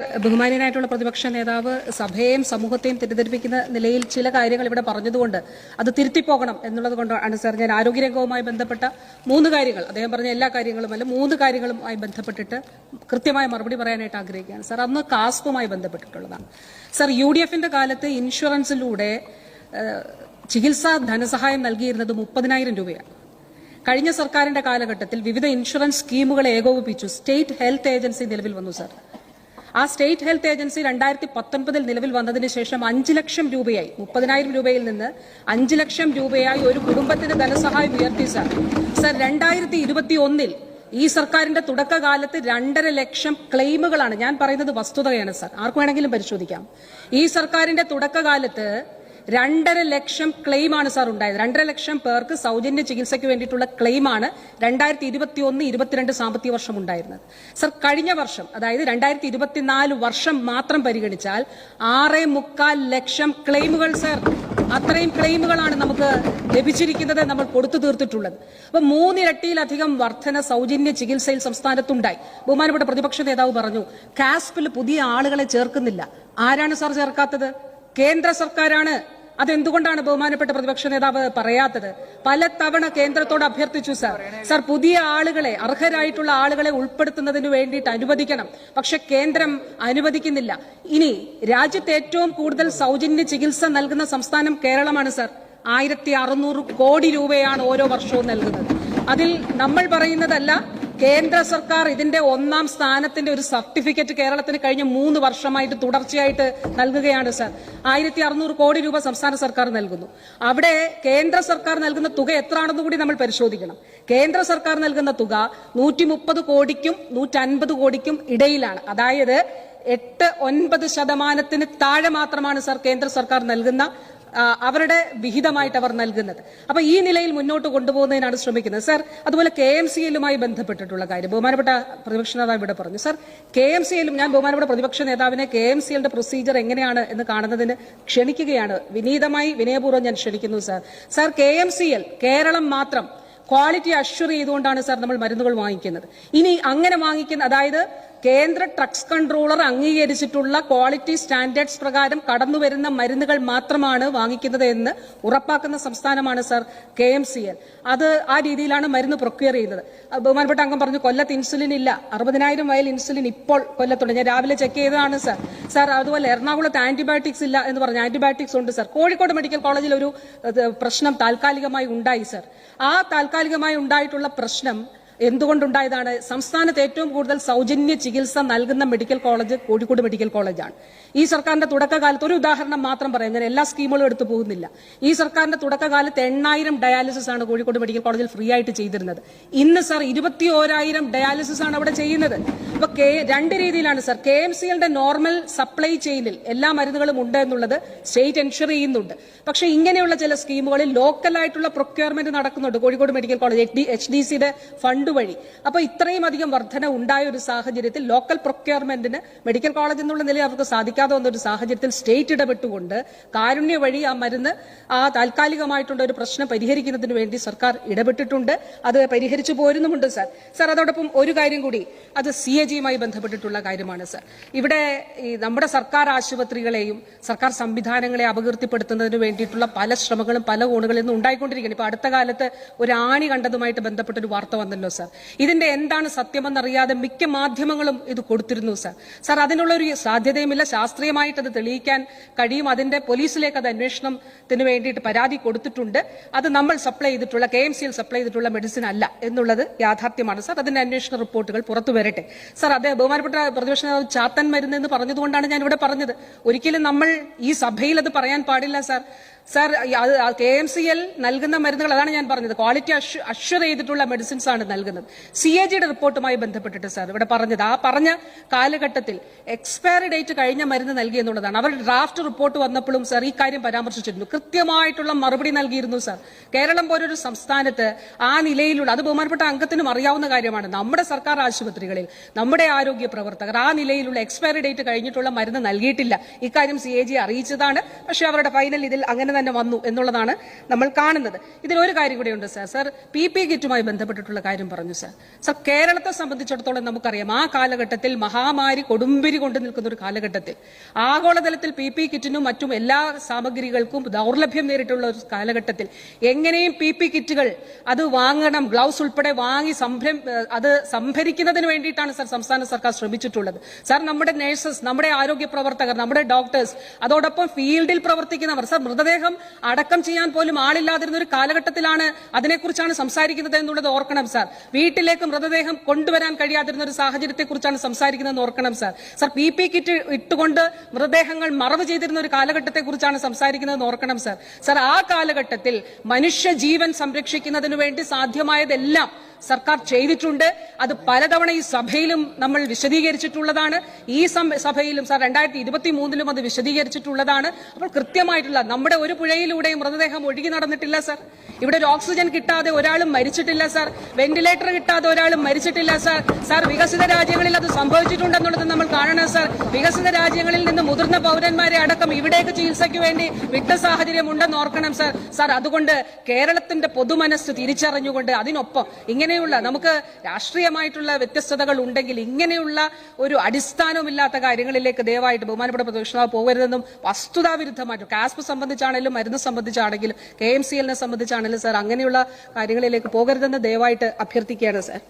ബഹുമാനീയനായിട്ടുള്ള പ്രതിപക്ഷ നേതാവ് സഭയെയും സമൂഹത്തെയും തെറ്റിദ്ധരിപ്പിക്കുന്ന നിലയിൽ ചില കാര്യങ്ങൾ ഇവിടെ പറഞ്ഞതുകൊണ്ട് അത് തിരുത്തിപ്പോകണം എന്നുള്ളത് കൊണ്ടാണ് സാർ ഞാൻ ആരോഗ്യരംഗവുമായി ബന്ധപ്പെട്ട മൂന്ന് കാര്യങ്ങൾ അദ്ദേഹം പറഞ്ഞ എല്ലാ കാര്യങ്ങളും അല്ല മൂന്ന് കാര്യങ്ങളുമായി ബന്ധപ്പെട്ടിട്ട് കൃത്യമായ മറുപടി പറയാനായിട്ട് ആഗ്രഹിക്കുകയാണ്. സാർ അന്ന് കാസ്പുമായി ബന്ധപ്പെട്ടിട്ടുള്ളതാണ്. സാർ യു ഡി എഫിന്റെ കാലത്ത് ഇൻഷുറൻസിലൂടെ ചികിത്സാ ധനസഹായം നൽകിയിരുന്നത് മുപ്പതിനായിരം രൂപയാണ്. കഴിഞ്ഞ സർക്കാരിന്റെ കാലഘട്ടത്തിൽ വിവിധ ഇൻഷുറൻസ് സ്കീമുകൾ ഏകോപിപ്പിച്ചു. സ്റ്റേറ്റ് ഹെൽത്ത് ഏജൻസി നിലവിൽ വന്നു സാർ. ആ സ്റ്റേറ്റ് ഹെൽത്ത് ഏജൻസി രണ്ടായിരത്തി പത്തൊൻപതിൽ നിലവിൽ വന്നതിന് ശേഷം അഞ്ച് ലക്ഷം രൂപയായി. മുപ്പതിനായിരം രൂപയിൽ നിന്ന് അഞ്ച് ലക്ഷം രൂപയായി ഒരു കുടുംബത്തിന് ധനസഹായം ഉയർത്തി സാർ. സാർ രണ്ടായിരത്തി ഇരുപത്തി ഒന്നിൽ ഈ സർക്കാരിന്റെ തുടക്കകാലത്ത് രണ്ടര ലക്ഷം ക്ലെയിമുകളാണ് ഞാൻ പറയുന്നത് വസ്തുതയാണ് സർ. ആർക്ക് വേണമെങ്കിലും പരിശോധിക്കാം. ഈ സർക്കാരിന്റെ തുടക്കകാലത്ത് രണ്ടര ലക്ഷം ക്ലെയിമാണ് സാർ ഉണ്ടായത്. രണ്ടര ലക്ഷം പേർക്ക് സൗജന്യ ചികിത്സയ്ക്ക് വേണ്ടിയിട്ടുള്ള ക്ലെയിമാണ് രണ്ടായിരത്തി ഇരുപത്തി ഒന്ന് ഇരുപത്തിരണ്ട് സാമ്പത്തിക വർഷം ഉണ്ടായിരുന്നത്. സർ കഴിഞ്ഞ വർഷം അതായത് രണ്ടായിരത്തി ഇരുപത്തിനാല് വർഷം മാത്രം പരിഗണിച്ചാൽ ആറേ മുക്കാൽ ലക്ഷം ക്ലെയിമുകൾ സർ അത്രയും ക്ലെയിമുകളാണ് നമുക്ക് ലഭിച്ചിരിക്കുന്നത് നമ്മൾ കൊടുത്തു തീർത്തിട്ടുള്ളത്. അപ്പൊ മൂന്നിരട്ടിയിലധികം വർധന സൗജന്യ ചികിത്സയിൽ സംസ്ഥാനത്തുണ്ടായി. ബഹുമാനപ്പെട്ട പ്രതിപക്ഷ നേതാവ് പറഞ്ഞു കാസ്പിൽ പുതിയ ആളുകളെ ചേർക്കുന്നില്ല. ആരാണ് സാർ ചേർക്കാത്തത്? കേന്ദ്ര സർക്കാരാണ്. അതെന്തുകൊണ്ടാണ് ബഹുമാനപ്പെട്ട പ്രതിപക്ഷ നേതാവ് പറയാത്തത്? പല തവണ കേന്ദ്രത്തോട് അഭ്യർത്ഥിച്ചു സർ. സാർ പുതിയ ആളുകളെ അർഹരായിട്ടുള്ള ആളുകളെ ഉൾപ്പെടുത്തുന്നതിന് വേണ്ടിയിട്ട് അനുവദിക്കണം. പക്ഷെ കേന്ദ്രം അനുവദിക്കുന്നില്ല. ഇനി രാജ്യത്ത് ഏറ്റവും കൂടുതൽ സൗജന്യ ചികിത്സ നൽകുന്ന സംസ്ഥാനം കേരളമാണ് സർ. ആയിരത്തി അറുന്നൂറ് കോടി രൂപയാണ് ഓരോ വർഷവും നൽകുന്നത്. അതിൽ നമ്മൾ പറയുന്നതല്ല കേന്ദ്ര സർക്കാർ ഇതിന്റെ ഒന്നാം സ്ഥാനത്തിന്റെ ഒരു സർട്ടിഫിക്കറ്റ് കേരളത്തിന് കഴിഞ്ഞ മൂന്ന് വർഷമായിട്ട് തുടർച്ചയായിട്ട് നൽകുകയാണ് സർ. ആയിരത്തി അറുന്നൂറ് കോടി രൂപ സംസ്ഥാന സർക്കാർ നൽകുന്നു. അവിടെ കേന്ദ്ര സർക്കാർ നൽകുന്ന തുക എത്രയാണെന്ന് കൂടി നമ്മൾ പരിശോധിക്കണം. കേന്ദ്ര സർക്കാർ നൽകുന്ന തുക നൂറ്റി മുപ്പത് കോടിക്കും നൂറ്റൻപത് കോടിക്കും ഇടയിലാണ്. അതായത് എട്ട് ഒൻപത് ശതമാനത്തിന് താഴെ മാത്രമാണ് സർ കേന്ദ്ര സർക്കാർ നൽകുന്ന അവരുടെ വിഹിതമായിട്ട് അവർ നൽകുന്നത്. അപ്പൊ ഈ നിലയിൽ മുന്നോട്ട് കൊണ്ടുപോകുന്നതിനാണ് ശ്രമിക്കുന്നത്. സർ അതുപോലെ കെ എം സി എല്ലുമായി ബന്ധപ്പെട്ടിട്ടുള്ള കാര്യം. ബഹുമാനപ്പെട്ട പ്രതിപക്ഷ നേതാവ് ഇവിടെ പറഞ്ഞു. സർ കെ എം സി എല്ലും ഞാൻ ബഹുമാനപ്പെട്ട പ്രതിപക്ഷ നേതാവിനെ കെ എം സി എല്ലിന്റെ പ്രൊസീജിയർ എങ്ങനെയാണ് എന്ന് കാണുന്നതിന് ക്ഷണിക്കുകയാണ്. വിനീതമായി വിനയപൂർവം ഞാൻ ക്ഷണിക്കുന്നു sir. Sir K M C L Keralam മാത്രം ക്വാളിറ്റി അഷ്വർ ചെയ്തുകൊണ്ടാണ് സർ നമ്മൾ മരുന്നുകൾ വാങ്ങിക്കുന്നത്. ഇനി അങ്ങനെ വാങ്ങിക്കുന്ന അതായത് കേന്ദ്ര ഡ്രഗ്സ് കൺട്രോളർ അംഗീകരിച്ചിട്ടുള്ള ക്വാളിറ്റി സ്റ്റാൻഡേർഡ്സ് പ്രകാരം കടന്നു വരുന്ന മരുന്നുകൾ മാത്രമാണ് വാങ്ങിക്കുന്നത് എന്ന് ഉറപ്പാക്കുന്ന സംസ്ഥാനമാണ് sir K M C L. അത് ആ രീതിയിലാണ് മരുന്ന് പ്രൊക്യൂർ ചെയ്യുന്നത്. ബഹുമാനപ്പെട്ട അംഗം പറഞ്ഞു കൊല്ലത്ത് ഇൻസുലിൻ ഇല്ല. അറുപതിനായിരം വയൽ ഇൻസുലിൻ ഇപ്പോൾ കൊല്ലത്തുണ്ട് ഞാൻ രാവിലെ ചെക്ക് ചെയ്തതാണ് സർ. സർ അതുപോലെ എറണാകുളത്ത് ആന്റിബയോട്ടിക്സ് ഇല്ല എന്ന് പറഞ്ഞു ആന്റിബയോട്ടിക്സ് ഉണ്ട് സർ. കോഴിക്കോട് മെഡിക്കൽ കോളേജിൽ ഒരു പ്രശ്നം താൽക്കാലികമായി ഉണ്ടായി സർ. ആ താൽക്കാലികമായി ഉണ്ടായിട്ടുള്ള പ്രശ്നം എന്തുകൊണ്ടുണ്ടായതാണ്? സംസ്ഥാനത്ത് ഏറ്റവും കൂടുതൽ സൗജന്യ ചികിത്സ നൽകുന്ന മെഡിക്കൽ കോളേജ് കോഴിക്കോട് മെഡിക്കൽ കോളേജാണ്. ഈ സർക്കാരിന്റെ തുടക്കകാലത്ത് ഒരു ഉദാഹരണം മാത്രം പറയാം. ഞാൻ എല്ലാ സ്കീമുകളും എടുത്തു പോകുന്നില്ല. ഈ സർക്കാരിന്റെ തുടക്കകാലത്ത് എണ്ണായിരം ഡയാലിസിസ് ആണ് കോഴിക്കോട് മെഡിക്കൽ കോളേജിൽ ഫ്രീ ആയിട്ട് ചെയ്തിരുന്നത്. ഇന്ന് സർ ഇരുപത്തി ഓരായിരം ഡയാലിസിസ് ആണ് അവിടെ ചെയ്യുന്നത്. അപ്പൊ രണ്ട് രീതിയിലാണ് sir. K M C normal supply ചെയിനിൽ എല്ലാ മരുന്നുകളും ഉണ്ട് എന്നുള്ളത് സ്റ്റേറ്റ് എൻഷുർ ചെയ്യുന്നുണ്ട്. പക്ഷേ ഇങ്ങനെയുള്ള ചില സ്കീമുകളിൽ ലോക്കലായിട്ടുള്ള പ്രൊക്യൂർമെന്റ് നടക്കുന്നുണ്ട് Kozhikode medical college. H D സിയുടെ ഫണ്ട് വഴി. അപ്പൊ ഇത്രയും അധികം വർധന ഉണ്ടായ ഒരു സാഹചര്യത്തിൽ ലോക്കൽ പ്രൊക്യൂർമെന്റിന് മെഡിക്കൽ കോളേജ് എന്നുള്ള നിലയിൽ അവർക്ക് സാധിക്കാതെ വന്ന ഒരു സാഹചര്യത്തിൽ സ്റ്റേറ്റ് ഇടപെട്ടുകൊണ്ട് കാരുണ്യ വഴി ആ മരുന്ന് ആ താൽക്കാലികമായിട്ടുള്ള ഒരു പ്രശ്നം പരിഹരിക്കുന്നതിന് വേണ്ടി സർക്കാർ ഇടപെട്ടിട്ടുണ്ട്. അത് പരിഹരിച്ചു പോരുന്നുമുണ്ട് സർ. സാർ അതോടൊപ്പം ഒരു കാര്യം കൂടി. അത് സി എ ജിയുമായി ബന്ധപ്പെട്ടിട്ടുള്ള കാര്യമാണ് സർ. ഇവിടെ ഈ നമ്മുടെ സർക്കാർ ആശുപത്രികളെയും സർക്കാർ സംവിധാനങ്ങളെ അപകീർത്തിപ്പെടുത്തുന്നതിന് വേണ്ടിയിട്ടുള്ള പല ശ്രമങ്ങളും പല കോണുകളിൽ നിന്നും ഉണ്ടായിക്കൊണ്ടിരിക്കുകയാണ്. ഇപ്പൊ അടുത്ത കാലത്ത് ഒരു ആണി കണ്ടതുമായിട്ട് ബന്ധപ്പെട്ട ഒരു വാർത്ത വന്നല്ലോ സാർ. ഇതിന്റെ എന്താണ് സത്യമെന്നറിയാതെ മിക്ക മാധ്യമങ്ങളും ഇത് കൊടുത്തിരുന്നു സർ. സർ അതിനുള്ള ഒരു സാധ്യതയുമില്ല. ശാസ്ത്രീയമായിട്ട് അത് തെളിയിക്കാൻ കഴിയും. അതിന്റെ പോലീസിലേക്ക് അത് അന്വേഷണത്തിന് വേണ്ടിയിട്ട് പരാതി കൊടുത്തിട്ടുണ്ട്. അത് നമ്മൾ സപ്ലൈ ചെയ്തിട്ടുള്ള കെ എം സിയിൽ സപ്ലൈ ചെയ്തിട്ടുള്ള മെഡിസിൻ അല്ല എന്നുള്ളത് യാഥാർത്ഥ്യമാണ് സർ. അതിന്റെ അന്വേഷണ റിപ്പോർട്ടുകൾ പുറത്തു വരട്ടെ. സാർ അത് ബഹുമാനപ്പെട്ട പ്രതിപക്ഷ നേതാവ് ചാത്തൻ മരുന്ന് എന്ന് പറഞ്ഞതുകൊണ്ടാണ് ഞാൻ ഇവിടെ പറഞ്ഞത്. ഒരിക്കലും നമ്മൾ ഈ സഭയിൽ അത് പറയാൻ പാടില്ല sir. Sir K M C L നൽകുന്ന മരുന്നുകൾ അതാണ് ഞാൻ പറഞ്ഞത്. ക്വാളിറ്റി അഷ്വർ ചെയ്തിട്ടുള്ള മെഡിസിൻസ് ആണ് നൽകുന്നത്. സി എ ജിയുടെ റിപ്പോർട്ടുമായി ബന്ധപ്പെട്ടിട്ട് സാർ ഇവിടെ പറഞ്ഞത് ആ പറഞ്ഞ കാലഘട്ടത്തിൽ എക്സ്പയറി ഡേറ്റ് കഴിഞ്ഞ മരുന്ന് നൽകി എന്നുള്ളതാണ്. അവർ ഡ്രാഫ്റ്റ് റിപ്പോർട്ട് വന്നപ്പോഴും സാർ ഈ കാര്യം പരാമർശിച്ചിരുന്നു. കൃത്യമായിട്ടുള്ള മറുപടി നൽകിയിരുന്നു സാർ. കേരളം പോലൊരു സംസ്ഥാനത്ത് ആ നിലയിലുള്ള അത് ബഹുമാനപ്പെട്ട അംഗത്തിനും അറിയാവുന്ന കാര്യമാണ്. നമ്മുടെ സർക്കാർ ആശുപത്രികളിൽ നമ്മുടെ ആരോഗ്യ പ്രവർത്തകർ ആ നിലയിലുള്ള എക്സ്പയറി ഡേറ്റ് കഴിഞ്ഞിട്ടുള്ള മരുന്ന് നൽകിയിട്ടില്ല. ഇക്കാര്യം സി എ ജി അറിയിച്ചതാണ്. പക്ഷേ അവരുടെ ഫൈനൽ ഇതിൽ അങ്ങനെ അങ്ങനെ തന്നെ വന്നു എന്നുള്ളതാണ് നമ്മൾ കാണുന്നത്. ഇതിലൊരു കാര്യം കൂടെയുണ്ട് സാർ. സാർ പി പി കിറ്റുമായി ബന്ധപ്പെട്ടിട്ടുള്ള കാര്യം പറഞ്ഞു സാർ. സാർ കേരളത്തെ സംബന്ധിച്ചിടത്തോളം നമുക്കറിയാം ആ കാലഘട്ടത്തിൽ മഹാമാരി കൊടുമ്പിരി കൊണ്ട് നിൽക്കുന്ന ഒരു കാലഘട്ടത്തിൽ ആഗോളതലത്തിൽ പി പി കിറ്റിനും മറ്റും എല്ലാ സാമഗ്രികൾക്കും ദൗർലഭ്യം നേരിട്ടുള്ള ഒരു കാലഘട്ടത്തിൽ എങ്ങനെയും പി പി കിറ്റുകൾ അത് വാങ്ങണം ഗ്ലൗസ് ഉൾപ്പെടെ വാങ്ങി സംഭരം അത് സംഭരിക്കുന്നതിന് വേണ്ടിയിട്ടാണ് സാർ സംസ്ഥാന സർക്കാർ ശ്രമിച്ചിട്ടുള്ളത്. സാർ നമ്മുടെ നഴ്സസ് നമ്മുടെ ആരോഗ്യ പ്രവർത്തകർ നമ്മുടെ ഡോക്ടേഴ്സ് അതോടൊപ്പം ഫീൽഡിൽ പ്രവർത്തിക്കുന്നവർ സാർ മൃതദേഹം അടക്കം ചെയ്യാൻ പോലും ആളില്ലാതിരുന്ന ഒരു കാലഘട്ടത്തിലാണ് അതിനെക്കുറിച്ചാണ് സംസാരിക്കുന്നത് എന്നുള്ളത് ഓർക്കണം സാർ. വീട്ടിലേക്ക് മൃതദേഹം കൊണ്ടുവരാൻ കഴിയാതിരുന്ന ഒരു സാഹചര്യത്തെക്കുറിച്ചാണ് സംസാരിക്കുന്നത് ഓർക്കണം sir. Sir P P kit ഇട്ടുകൊണ്ട് മൃതദേഹങ്ങൾ മറവ് ചെയ്തിരുന്ന ഒരു കാലഘട്ടത്തെക്കുറിച്ചാണ് സംസാരിക്കുന്നത് ഓർക്കണം സാർ. സാർ ആ കാലഘട്ടത്തിൽ മനുഷ്യജീവൻ സംരക്ഷിക്കുന്നതിന് വേണ്ടി സാധ്യമായതെല്ലാം സർക്കാർ ചെയ്തിട്ടുണ്ട്. അത് പലതവണ ഈ സഭയിലും നമ്മൾ വിശദീകരിച്ചിട്ടുള്ളതാണ്. ഈ സഭയിലും സാർ രണ്ടായിരത്തി ഇരുപത്തി മൂന്നിലും അത് വിശദീകരിച്ചിട്ടുള്ളതാണ്. അപ്പോൾ കൃത്യമായിട്ടുള്ള നമ്മുടെ ഒരു പുഴയിലൂടെയും മൃതദേഹം ഒഴുകി നടന്നിട്ടില്ല സർ. ഇവിടെ ഒരു ഓക്സിജൻ കിട്ടാതെ ഒരാളും മരിച്ചിട്ടില്ല സർ. വെന്റിലേറ്റർ കിട്ടാതെ ഒരാളും മരിച്ചിട്ടില്ല സർ. സാർ വികസിത രാജ്യങ്ങളിൽ അത് സംഭവിച്ചിട്ടുണ്ടെന്നുള്ളത് നമ്മൾ കാണണം സാർ. വികസിത രാജ്യങ്ങളിൽ നിന്ന് മുതിർന്ന പൗരന്മാരെ അടക്കം ഇവിടേക്ക് ചികിത്സയ്ക്ക് വേണ്ടി വിട്ട സാഹചര്യം ഉണ്ടെന്ന് ഓർക്കണം സർ. സാർ അതുകൊണ്ട് കേരളത്തിന്റെ പൊതുമനസ് തിരിച്ചറിഞ്ഞുകൊണ്ട് അതിനൊപ്പം ഇങ്ങനെയുള്ള നമുക്ക് രാഷ്ട്രീയമായിട്ടുള്ള വ്യത്യസ്തതകൾ ഉണ്ടെങ്കിൽ ഇങ്ങനെയുള്ള ഒരു അടിസ്ഥാനമില്ലാത്ത കാര്യങ്ങളിലേക്ക് ദയവായിട്ട് ബഹുമാനപ്പെട്ട പ്രതിപക്ഷ പോകരുതെന്നും വസ്തുതാവിരുദ്ധമായിട്ടും കാസ്പ് സംബന്ധിച്ചാണെങ്കിലും മരുന്ന് സംബന്ധിച്ചാണെങ്കിലും കെ എം സി എല്ലിനെ സംബന്ധിച്ചാണെങ്കിലും സാർ അങ്ങനെയുള്ള കാര്യങ്ങളിലേക്ക് പോകരുതെന്ന് ദയവായിട്ട് അഭ്യർത്ഥിക്കുകയാണ് സാർ.